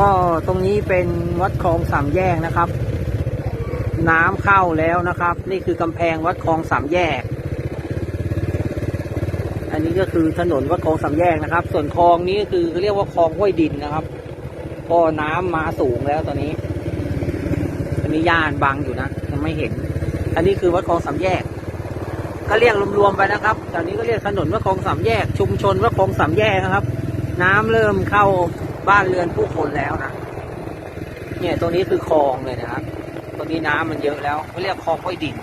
ก็ตรงนี้เป็นวัดคลองสามแยกนะครับ น้ำเข้าแล้วนะครับ นี่คือกำแพงวัดคลองสามแยก อันนี้ก็คือถนนวัดคลองสามแยกนะครับ ส่วนคลองนี้ก็คือเขาเรียกว่าคลองห้วยดินนะครับก็น้ำมาสูงแล้วตอนนี้อันนี้ย่านบังอยู่นะยังไม่เห็น อันนี้คือวัดคลองสามแยกก็เรียกรวมๆไปนะครับแถวนี้ก็เรียกถนนวัดคลองสามแยก ชุมชนวัดคลองสามแยกนะครับ น้ำเริ่มเข้า บ้านเรือนผู้คนแล้วนะ เนี่ยตรงนี้คือคลองเลยนะครับ ตรงนี้น้ำมันเยอะแล้วเขาเรียกคลองห้วยดิน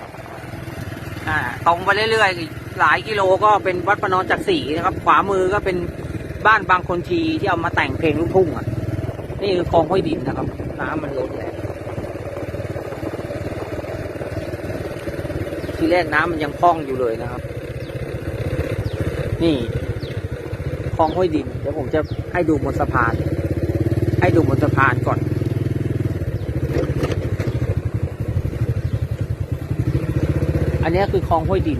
อ่าตรงไปเรื่อยๆหลายกิโลก็เป็นวัดประนอนจักรีนะครับ ขวามือก็เป็นบ้านบางคนทีที่เอามาแต่งเพลงลูกทุ่งอะ นี่คือคลองห้วยดินนะครับ น้ำมันลดแล้วทีแรกน้ำมันยังพร่องอยู่เลยนะครับ นี่คลองห้วยดิน เดี๋ยวผมจะให้ดูบนสะพาน ให้ดูบนสะพานก่อนอันนี้คือคลองห้วยดิน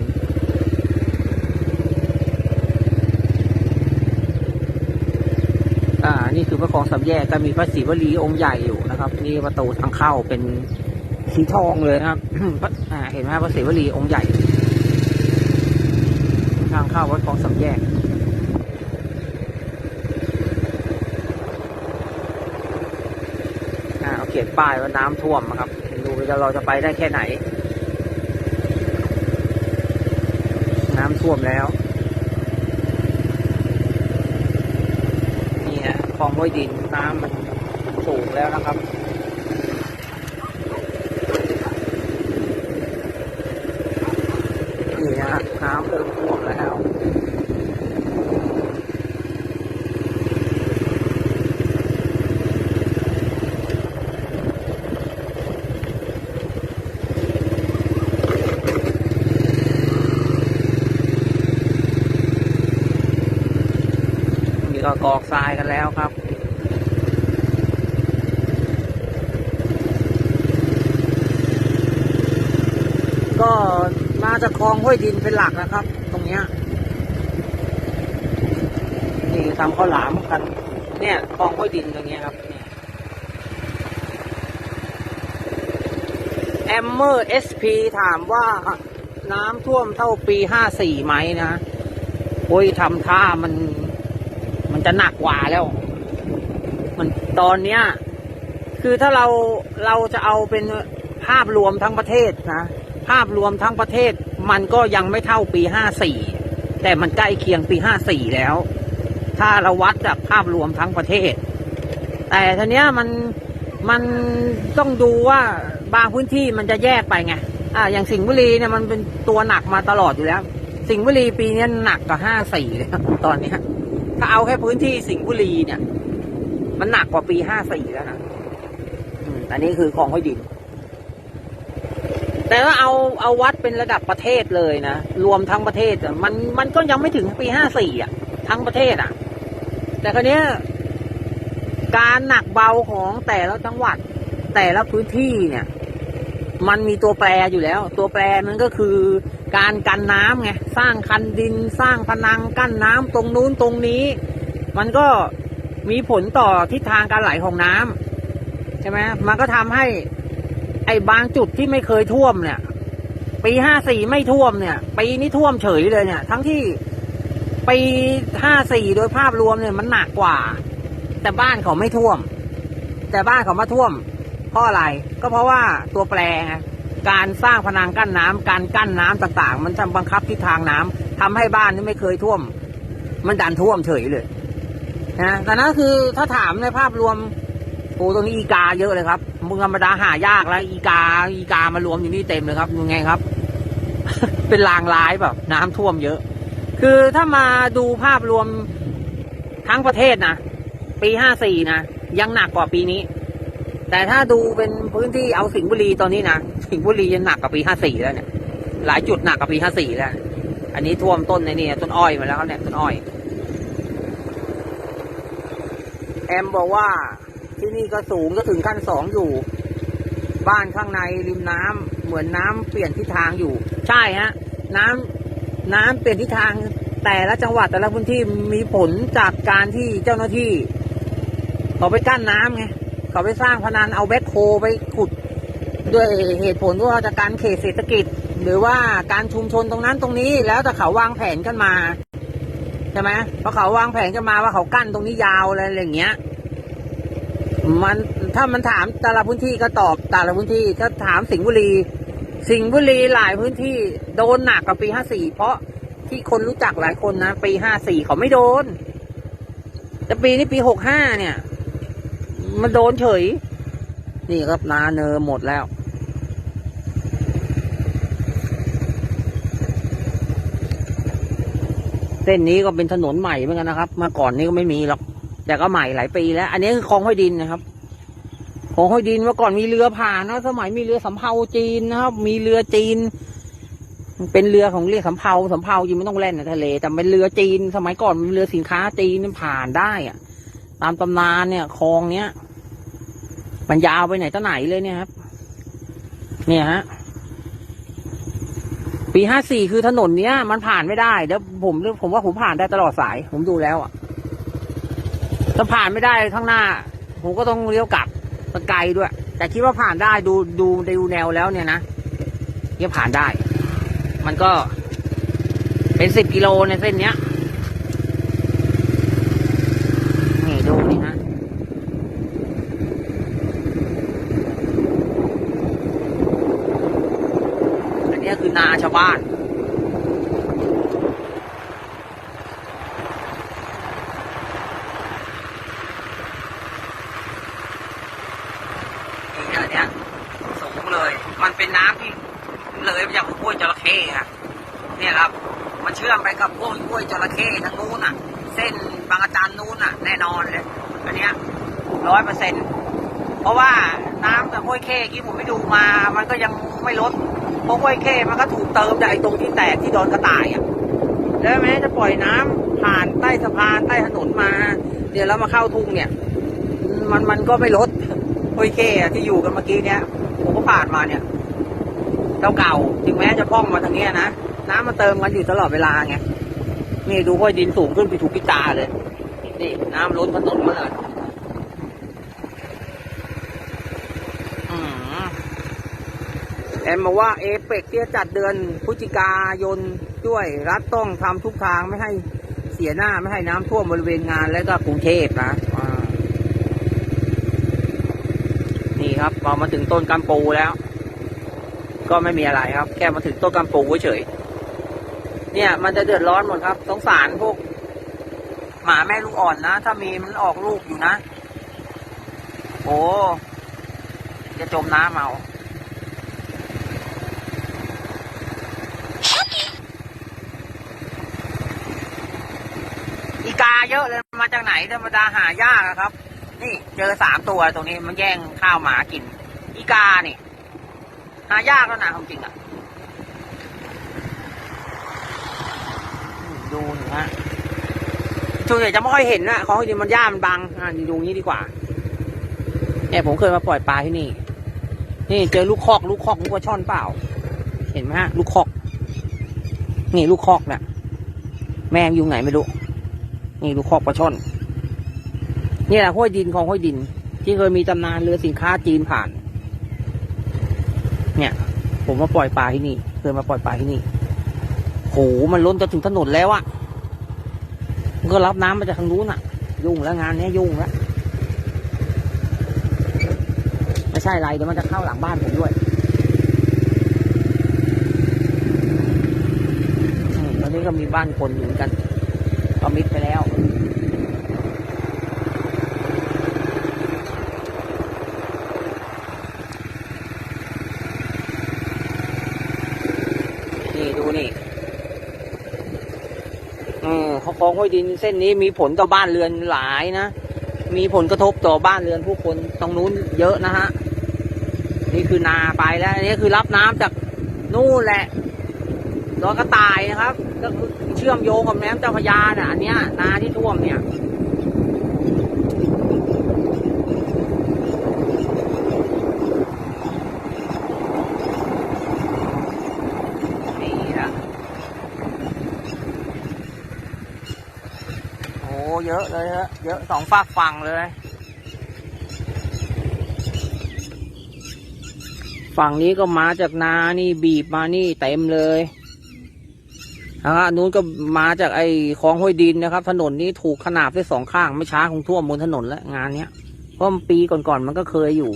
อ่า นี่คือพระคลองสามแยกก็มีพระศิวลีองค์ใหญ่อยู่นะครับ นี่ประตูทางเข้าเป็นสีทองเลยนะครับอ่าเห็นไหมพระศิวลีองค์ใหญ่ ทางเข้าวัดคลองสามแยก อ่าเอาเขียน ป้ายว่าน้ำท่วมนะครับ ดูว่าเราจะไปได้แค่ไหน น้ำท่วมแล้ว นี่ฮะคลองห้วยดินน้ำมันสูงแล้วนะครับ นี่ฮะน้ำเริ่มท่วมแล้ว นี่ ก็กอกทรายกันแล้วครับ ก็มาจากคลองห้วยดินเป็นหลักนะครับ ตรงเนี้ยนี่ทำข้าวหลามกัน เนี่ยคลองห้วยดินตรงเนี้ยครับแอมเมอร์เอสพีถามว่าน้ำท่วมเท่าปีห้าสี่ไหมนะ โอ้ยทำท่ามัน จะหนักกว่าแล้ว มันตอนเนี้ย คือถ้าเราเราจะเอาเป็นภาพรวมทั้งประเทศนะภาพรวมทั้งประเทศ มันก็ยังไม่เท่าปีห้าสี่แต่มันใกล้เคียงปีห้าสี่แล้ว ถ้าเราวัดจากภาพรวมทั้งประเทศ แต่ทีเนี้ยมันมันต้องดูว่าบางพื้นที่มันจะแยกไปไงอ่าอย่างสิงห์บุรีเนี่ยมันเป็นตัวหนักมาตลอดอยู่แล้ว สิงห์บุรีปีนี้หนักกว่าห้าสี่เลยตอนเนี้ย ถ้าเอาแค่พื้นที่สิงห์บุรีเนี่ย มันหนักกว่าปีห้าสี่แล้วนะอันนี้คือคลองห้วยดิน แต่ว่าเอาเอาวัดเป็นระดับประเทศเลยนะ รวมทั้งประเทศมันมันก็ยังไม่ถึงปีห้าสี่อะ ทั้งประเทศอะ แต่คราวนี้ยการหนักเบาของแต่ละจังหวัดแต่ละพื้นที่เนี่ย มันมีตัวแปรอยู่แล้ว ตัวแปรมันก็คือการกันน้ำไงสร้างคันดินสร้างพนังกั้นน้ำตรงนู้นตรงนี้ มันก็มีผลต่อทิศทางการไหลของน้ำใช่ไหมมันก็ทำให้ ไอ้บางจุดที่ไม่เคยท่วมเนี่ย ปีห้าสี่ไม่ท่วมเนี่ยปีนี้ท่วมเฉยเลยเนี่ย ทั้งที่ปีห้าสี่โดยภาพรวมเนี่ยมันหนักกว่า แต่บ้านเขาไม่ท่วม แต่บ้านเขามาท่วม เพราะอะไรก็เพราะว่าตัวแปรการสร้างพนังกั้นน้ำการกั้นน้ำต่างๆ มันจะบังคับทิศทางน้ำทำให้บ้านที่ไม่เคยท่วม มันดันท่วมเฉยเลยนะแต่นั้นคือถ้าถามในภาพรวมโอ้ตรงนี้อีกาเยอะเลยครับมึงธรรมดาหายากแล้ว อีกาอีกามารวมอยู่นี่เต็มเลยครับยังไงครับ เป็นลางร้ายแบบน้ำท่วมเยอะ คือถ้ามาดูภาพรวมทั้งประเทศนะปีห้าสี่นะยังหนักกว่าปีนี้ แต่ถ้าดูเป็นพื้นที่เอาสิงห์บุรีตอนนี้นะสิงห์บุรียังหนักกว่าปีห้าสี่แล้วเนี่ย หลายจุดหนักกว่าปีห้าสี่แล้ว อันนี้ท่วมต้นในนี่ต้นอ้อยมาแล้วเนี่ยต้นอ้อย แอมบอกว่าที่นี่ก็สูงก็ถึงขั้นสองอยู่ บ้านข้างในริมน้ำเหมือนน้ำเปลี่ยนทิศทางอยู่ ใช่ฮะ น้ำน้ำเปลี่ยนทิศทางแต่ละจังหวัดแต่ละพื้นที่มีผลจากการที่เจ้าหน้าที่เขาไปกั้นน้ำไง เขาไปสร้างพนันเอาแบ็คโฮไปขุด ด้วยเหตุผลว่าจะการเขตเศรษฐกิจ หรือว่าการชุมชนตรงนั้นตรงนี้แล้วแต่เขาวางแผนกันมาใช่ไหมเพราะเขาวางแผนกันมาว่าเขากั้นตรงนี้ยาวอะไรอย่างเงี้ย มันถ้ามันถามแต่ละพื้นที่ก็ตอบแต่ละพื้นที่ถ้าถามสิงห์บุรี สิงห์บุรีหลายพื้นที่โดนหนักกว่าปีห้าสี่เพราะที่คนรู้จักหลายคนนะปีห้าสี่เขาไม่โดน แต่ปีนี้ปีหกห้าเนี่ย มันโดนเฉย นี่ครับนาเนอหมดแล้ว เส้นนี้ก็เป็นถนนใหม่เหมือนกันนะครับมื่อก่อนนี้ก็ไม่มีหรอก แต่ก็ใหม่หลายปีแล้ว อันนี้คือคลองห้อยดินนะครับคลองห้อยดินเมื่อก่อนมีเรือผ่านนะสมัยมีเรือสำเภาจีนนะครับ มีเรือจีนเป็นเรือของเรียกสำเภาสำเภาจริงไม่ต้องแล่นในทะเล แต่เป็นเรือจีน สมัยก่อนเป็นเรือสินค้าจีนผ่านได้อะตามตำนานเนี่ยคลองเนี้ย มันยาวไปไหนต่อไหนเลยเนี่ยครับ เนี่ยฮะ ปีห้าสี่คือถนนเนี้ย มันผ่านไม่ได้เดี๋ยวผมผมว่าผมผ่านได้ตลอดสาย ผมดูแล้วอะถ้าผ่านไม่ได้ข้างหน้า ผมก็ต้องเลี้ยวกลับสไกลด้วย แต่คิดว่าผ่านได้ดูดูดูแนวแล้วเนี่ยนะเนี่ยผ่านได้ มันก็เป็นสิบกิโลในเส้นเนี้ยนี่ดูนี่ฮะ อันนี้คือนาวบ้านนี่อันเนี้ยสูงเลย มันเป็นน้ำที่เลยมาจากห้วยจระเข้ฮะเนี่ยครับ มันเชื่อมไปกับพวกห้วยจระเข้ทั้งนู้นอะ เส้นบางอาจารย์นู้นอะ แน่นอนเลย อันเนี้ยร้อยเปอร์เซ็นต์เพราะว่าน้ำจากห้วยเข้ที่ผมไปดูมา มันก็ยังไม่ลด เพราะห้วยเข้มันก็ถูกเติมจากไอ้ตรงที่แตกที่โดนกระต่ายอะแล้วแม้จะปล่อยน้ำผ่านใต้สะพานใต้ถนนมาเดี๋ยวแล้วมาเข้าทุ่งเนี่ย มันมันก็ไม่ลดห้วยเข้อะที่อยู่กันเมื่อกี้เนี่ยผมก็ผ่านมาเนี่ยเก่าเก่าๆถึงแม้จะพ่องมาทางเนี้ยนะน้ำมันเติมกันอยู่ตลอดเวลาไงนี่ดูห้วยดินสูงขึ้นไปถูกพิตาเลยนี่น้ำล้นถนนมาเลยอืม แอมมาว่าเอเปกที่จะจัดเดือนพฤศจิกายนด้วยรัฐต้องทำทุกทางไม่ให้เสียหน้าไม่ให้น้ำท่วมบริเวณงานและก็กรุงเทพนะนี่ครับพอมาถึงต้นกำปูแล้ว ก็ไม่มีอะไรครับ แค่มาถึงต้นกำปูเฉยเนี่ยมันจะเดือดร้อนหมดครับสงสารพวก หมาแม่ลูกอ่อนนะ ถ้ามีมันออกลูกอยู่นะ โอ้จะจมน้ำเอา อีกาเยอะเลยมาจากไหนธรรมดาหายากอะครับ นี่เจอสามตัวตรงนี้มันแย่งข้าวหมากิน อีกานี่ หายากแล้วนะความจริงอะดูหน่อยฮะช่วงใหญ่จะไม่ค่อยเห็นนะของจริงมันย่ามันบังอ่านี่ดูนี้ดีกว่าเนี่ยผมเคยมาปล่อยปลาที่นี่ นี่เจอลูกคอก ลูกคอกลูกว่าช่อนเปล่า เห็นไหมฮะ ลูกคอก นี่ลูกคอกเนี่ยแม่งอยู่ไหนไม่รู้ นี่ลูคอกปลาช่อน นี่แหละห้วยดินของห้วยดิน ที่เคยมีตำนานเรือสินค้าจีนผ่าน เนี่ย ผมมาปล่อยปลาที่นี่เคยมาปล่อยปลาที่นี่โหมันล้นจะถึงถนนแล้วอะมันก็รับน้ำมาจากทางนู้นอะยุ่งแล้วงานเนี้ยยุ่งแล้วไม่ใช่ไรเดี๋ยวมันจะเข้าหลังบ้านผมด้วยตอนนี้ก็มีบ้านคนอยู่เหมือนกันก็มิดไปแล้ว นี่ดูนี่เออเขาคลอง ห้วยดินเส้นนี้มีผลต่อบ้านเรือนหลายนะ มีผลกระทบต่อบ้านเรือนผู้คนตรงนู้นเยอะนะฮะ นี่คือนาไปแล้ว อันนี้คือรับน้ำจากนู่นแหละรอนกระต่ายนะครับ ก็คือเชื่อมโยงกับแม่น้ำเจ้าพระยาน่ะอันเนี้ยนาที่ท่วมเนี่ย เยอะเลยฮะ เยอะสองฝากฝั่งเลย ฝั่งนี้ก็มาจากนา นี่บีบมานี่เต็มเลยนะฮะนู้นก็มาจากไอ้คลองห้วยดินนะครับ ถนนนี้ถูกขนาบด้วสองข้างไม่ช้าคงท่วมบนถนนแล้วงานเนี้ย เพราะปีก่อนๆมันก็เคยอยู่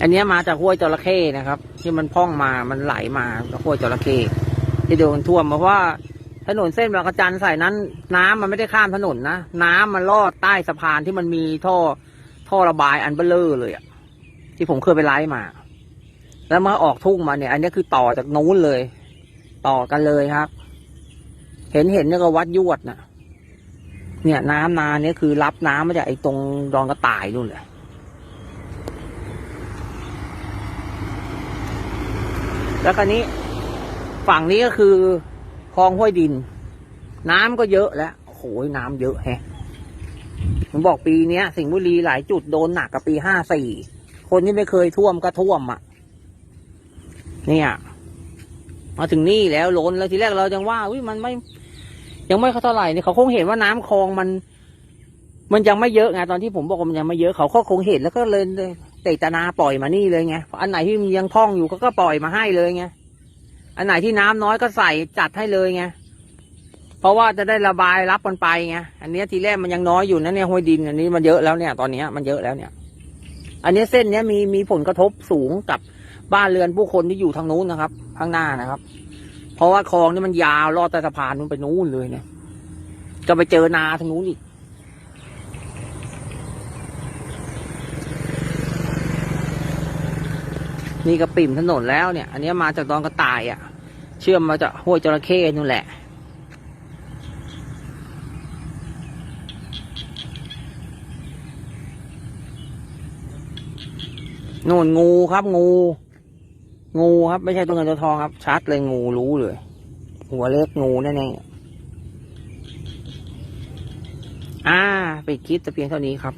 อันนี้มาจากห้วยจระเข้นะครับ ที่มันพ่องมามันไหลมาห้วยจระเข้ ที่โดนท่วมเพราะว่าถนนเส้นบางกระจันใส่นั้น น้ำมันไม่ได้ข้ามถนนนะน้ำมันลอดใต้สะพานที่มันมีท่อท่อระบายอันเบลเลอร์เลยอะที่ผมเคยไปไล่มา แล้วมาออกทุ่งมาเนี่ย อันนี้คือต่อจากนู้นเลย ต่อกันเลยครับ เห็นเห็นนี่ก็วัดยวดนะเนี่ย น้ำนาเนี่ยคือรับน้ำมาจากไอ้ตรงดอนกระต่ายนู่นเลยแล้วคราวนี้ ฝั่งนี้ก็คือคลองห้วยดิน น้ำก็เยอะแล้วโอ้โหน้ำเยอะแฮะผมบอกปีเนี้ย สิงห์บุรีหลายจุดโดนหนักกับปีห้าสี่คนที่ไม่เคยท่วมก็ท่วมอะ เนี่ยมาถึงนี่แล้วล้นแล้วทีแรกเรายังว่าวิมันไม่ ยังไม่เท่าไหร่เนี่ยเขาคงเห็นว่าน้ำคลองมัน มันยังไม่เยอะไงตอนที่ผมบอกว่ามันยังไม่เยอะเขาก็คงเห็นแล้วก็เลยเตตนาปล่อยมานี่เลยไงอันไหนที่มันยังท่องอยู่เขาก็ปล่อยมาให้เลยไง อันไหนที่น้ำน้อยก็ใส่จัดให้เลยไงเพราะว่าจะได้ระบายรับมันไปไงอันนี้ทีแรกมันยังน้อยอยู่นะเนี่ยห้วยดิน อันนี้มันเยอะแล้วเนี่ยตอนนี้มันเยอะแล้วเนี่ย อันนี้เส้นเนี้ยมีมีผลกระทบสูงกับบ้านเรือนผู้คนที่อยู่ทางนู้นนะครับข้างหน้านะครับ เพราะว่าคลองนี่มันยาวลอดใต้สะพานนู้นไปนู้นเลยเนี่ยก็ไปเจอนาทางนู้นอีก นี่ก็ปิ่มถนนแล้วเนี่ย อันนี้มาจากดอนกระต่ายอะ่ะ เชื่อมมาจากห้วยจระเข้นู่นแหละ นู่นงูครับงู งูครับ ไม่ใช่ตัวเงินตัวทองครับ ชัดเลยงูรู้เลย หัวเล็กงูแน่ๆอ่า ไปดคลิปแต่เพียงเท่านี้ครับ